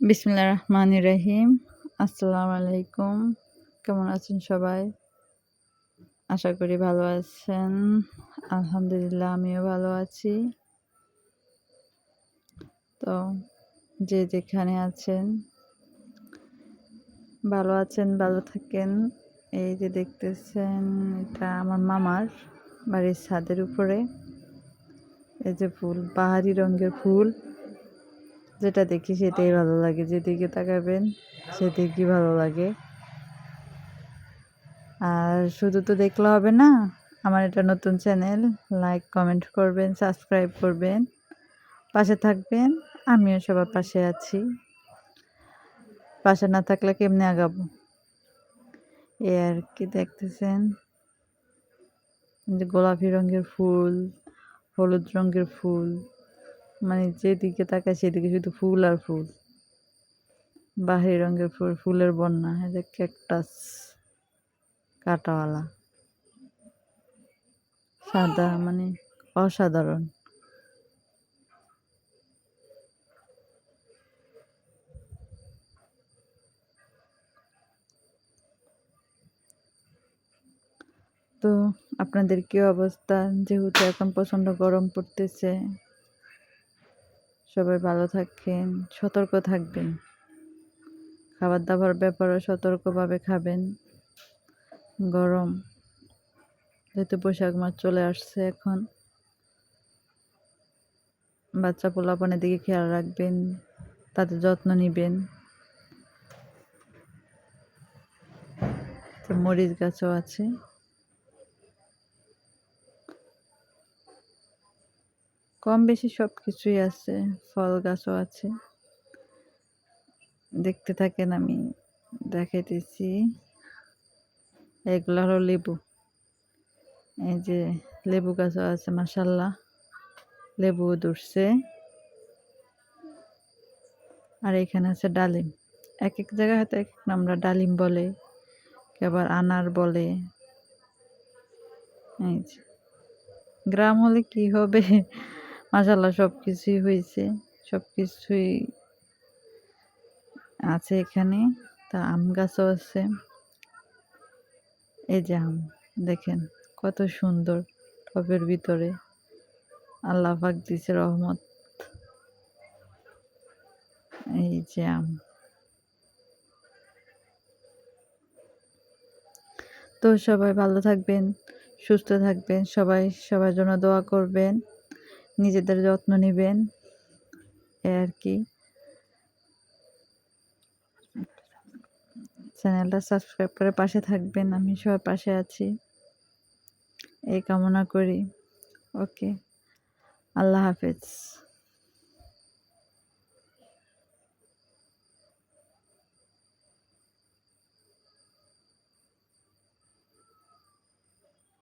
বিসমিল্লা রহমান রহিম। আসসালামু আলাইকুম। কেমন আছেন সবাই? আশা করি ভালো আছেন। আলহামদুলিল্লাহ, আমিও ভালো আছি। তো, যে যেখানে আছেন, ভালো আছেন, ভালো থাকেন। এই যে দেখতেছেন, এটা আমার মামার বাড়ির ছাদের উপরে। এই যে ফুল, পাহাড়ি রঙের ফুল। যেটা দেখি সেটাই ভালো লাগে। যেদিকে তাকাবেন সেদিকেই ভালো লাগে। আর শুধু তো দেখলে হবে না, আমার এটা নতুন চ্যানেল লাইক কমেন্ট করবেন সাবস্ক্রাইব করবেন, পাশে থাকবেন, আমিও সবার পাশে আছি। পাশে না থাকলে কেমনে আগাবো? এ আর কি দেখতেছেন? যে গোলাপি রঙের ফুল, হলুদ রঙের ফুল। মানে যেদিকে তাকায় সেদিকে শুধু ফুল আর ফুল। বাহির রঙের ফুল, ফুলের বন্যা এটা ক্যাকটাস, কাটাওয়ালা। সাদা মানে অসাধারণ। তো আপনাদের কি অবস্থা? যেহেতু এখন প্রচণ্ড গরম পড়তেছে। সবাই ভালো থাকেন সতর্ক থাকবেন। খাবার দাবার ব্যাপারে সতর্কভাবে খাবেন। গরম, যেহেতু বৈশাখ মাস চলে আসছে এখন। বাচ্চা পোলাপনের দিকে খেয়াল রাখবেন, তাদের যত্ন নেবেন। মরিচ গাছও আছে। কম বেশি সব কিছুই আছে, ফল গাছও আছে। দেখতে থাকেন, আমি দেখাইতেছি। এগুলো হলো লেবু। এই যে লেবু গাছও আছে মাসাল্লাহ লেবু ধরছে। আর এখানে আছে ডালিম। এক এক জায়গায় হয়তো এক এক আমরা ডালিম বলে আবার আনার বলে। এই যে। গ্রাম হলে কি হবে? মাসাল্লাহ সব কিছুই হয়েছে সব কিছুই আছে এখানে। তা আম গাছও আছে। এই যে আম, দেখেন কত সুন্দর টবের ভিতরে। আল্লাহ পাক দিছে রহমত। এই যে আম। তো সবাই ভালো থাকবেন, সুস্থ থাকবেন, সবাই সবার জন্য দোয়া করবেন। নিজেদের যত্ন নেবেন আর কি। চ্যানেলটা সাবস্ক্রাইব করে পাশে থাকবেন, আমি সবার পাশে আছি। এই কামনা করি। ওকে, আল্লাহ হাফেজ।